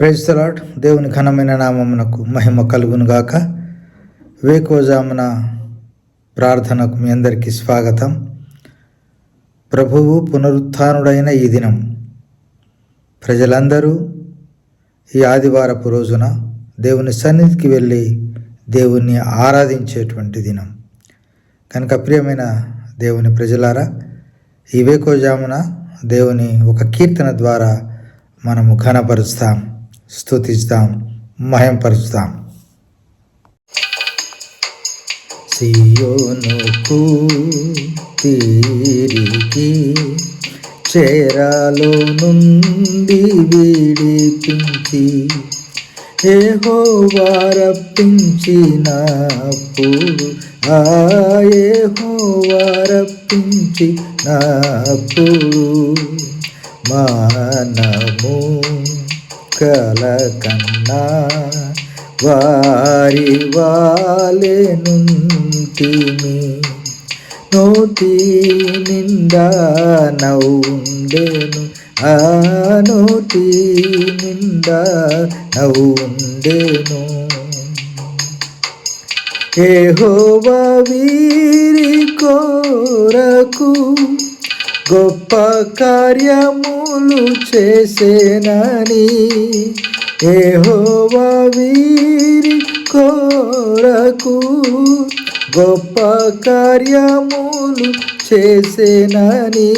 ప్రైజ్తలాడ్ దేవుని ఘనమైన నామమునకు మహిమ కలుగునుగాక వేకోజామున ప్రార్థనకు మీ అందరికీ స్వాగతం. ప్రభువు పునరుత్డైన ఈ దినం. ప్రజలందరూ ఈ ఆదివారపు రోజున దేవుని సన్నిధికి వెళ్ళి దేవుణ్ణి ఆరాధించేటువంటి దినం. కనుక ప్రియమైన దేవుని ప్రజలారా ఈ వేకోజామున దేవుని ఒక కీర్తన ద్వారా మనము ఘనపరుస్తాం. స్తుతిస్తాం మహింపరుస్తాం. సియోనుకు తీరికి చేరాలో నుండి విడిపించి ఏహోవారప్పించినప్పుడు ఆయహోవారప్పించినప్పుడు మానము కలకన్నా వారి వాలెనుంటిమి నోటి నిండా నవ్వుండేను. ఆ నోటి నిండా నవ్వుండేను. హోవా వీరి కోరకు గొప్ప కార్యములు చేసేనని ఏహోవా వీరి కోరకు గొప్ప కార్యములు చేసేనని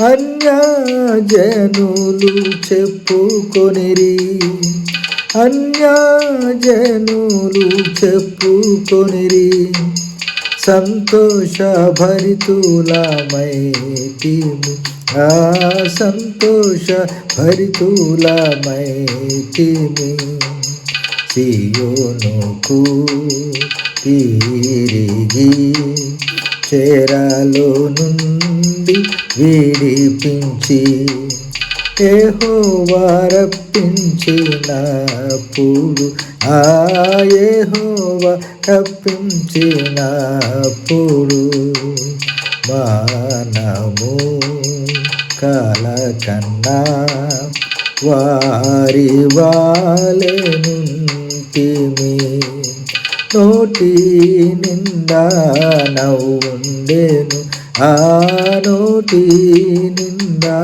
అన్యజనులు చెప్పుకొనిరి. అన్యజనులు చెప్పుకొనిరి. సంతోష భరితులమైతిమి ఆ సంతోష భరితులమైతిమి సియోనుకు తిరిగి చేరాలో నుండి విడిపించి ఏహోవారప్పించినప్పుడు ఆ ఏహోవా రప్పించినప్పుడు మానము కలకన్నా వారి వాలెనుంటిమి నోటి నిండా నవ్వుండేను ఆ నోటి నిండా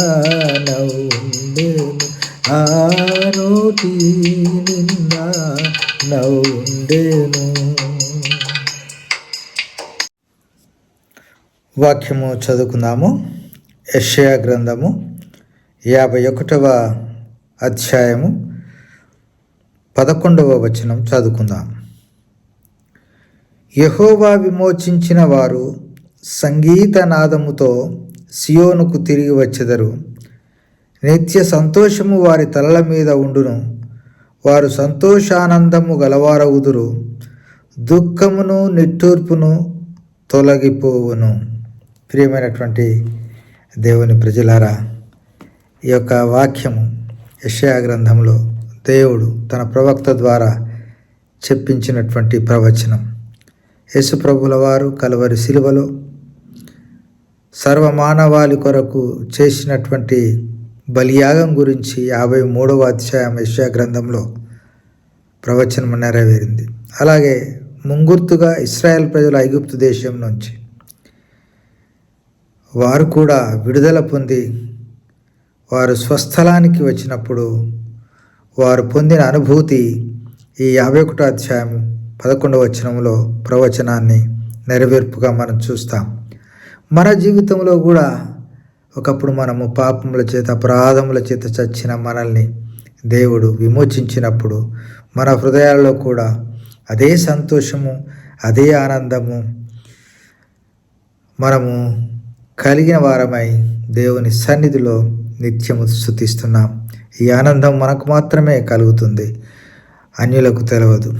నవ్వుండేను ఆ నోటి నిండా నవ్వుండేను వాక్యము చదువుకుందాము. యషయా గ్రంథము యాభై ఒకటవ అధ్యాయము పదకొండవ వచనం చదువుకుందాం. యహోవా విమోచించిన వారు సంగీతనాదముతో సియోనుకు తిరిగి వచ్చెదరు. నిత్య సంతోషము వారి తలల మీద ఉండును. వారు సంతోషానందము గలవారవుదురు. దుఃఖమును నిట్టూర్పును తొలగిపోవును. ప్రియమైనటువంటి దేవుని ప్రజలారా ఈ యొక్క వాక్యము యషయా గ్రంథంలో దేవుడు తన ప్రవక్త ద్వారా చెప్పించినటువంటి ప్రవచనం. యేసు వారు కలవరి శిలువలో సర్వమానవాళి కొరకు చేసినటువంటి బలియాగం గురించి యాభై మూడవ అధ్యాయం యశ్యా గ్రంథంలో ప్రవచనం నెరవేరింది. అలాగే ముంగుర్తుగా ఇస్రాయెల్ ప్రజల ఐగుప్తు దేశం నుంచి వారు కూడా విడుదల పొంది వారు స్వస్థలానికి వచ్చినప్పుడు వారు పొందిన అనుభూతి ఈ యాభై ఒకటో అధ్యాయం పదకొండవ వచనంలో ప్రవచనాన్ని నెరవేర్పుగా మనం చూస్తాం. మన జీవితంలో కూడా ఒకప్పుడు మనము పాపముల చేత అపరాధముల చేత చచ్చిన మనల్ని దేవుడు విమోచించినప్పుడు మన హృదయాల్లో కూడా అదే సంతోషము అదే ఆనందము మనము కలిగిన వారమై దేవుని సన్నిధిలో నిత్యము స్థుతిస్తున్నాం ఈ ఆనందం మనకు మాత్రమే కలుగుతుంది. అన్యులకు తెలియదు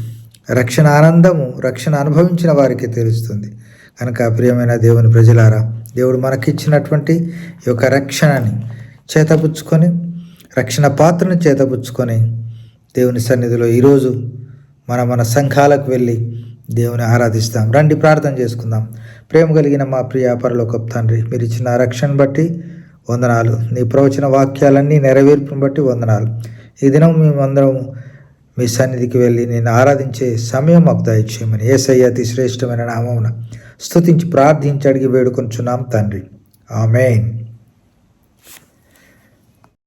రక్షణ ఆనందము రక్షణ అనుభవించిన వారికి తెలుస్తుంది. కనుక ప్రియమైన దేవుని ప్రజలారా దేవుడు మనకిచ్చినటువంటి ఈ యొక్క రక్షణని చేతపుచ్చుకొని రక్షణ పాత్రను చేతపుచ్చుకొని దేవుని సన్నిధిలో ఈరోజు మన మన సంఘాలకు వెళ్ళి దేవుని ఆరాధిస్తాం. రండి ప్రార్థన చేసుకుందాం. ప్రేమ కలిగిన మా ప్రియ పరలోకపు తండ్రి మీరు ఇచ్చిన రక్షణ బట్టి వందనాలు. నీ ప్రవచన వాక్యాలన్నీ నెరవేర్పును బట్టి వందనాలు. ఈ దినం మేమందరం మీ సన్నిధికి వెళ్ళి నేను ఆరాధించే సమయం మాకు దయచేయమని ఏసయ్య అతి శ్రేష్టమైన నామమున స్థుతించి ప్రార్థించి అడిగి వేడుకొంచున్నాం తండ్రి. ఆమెన్.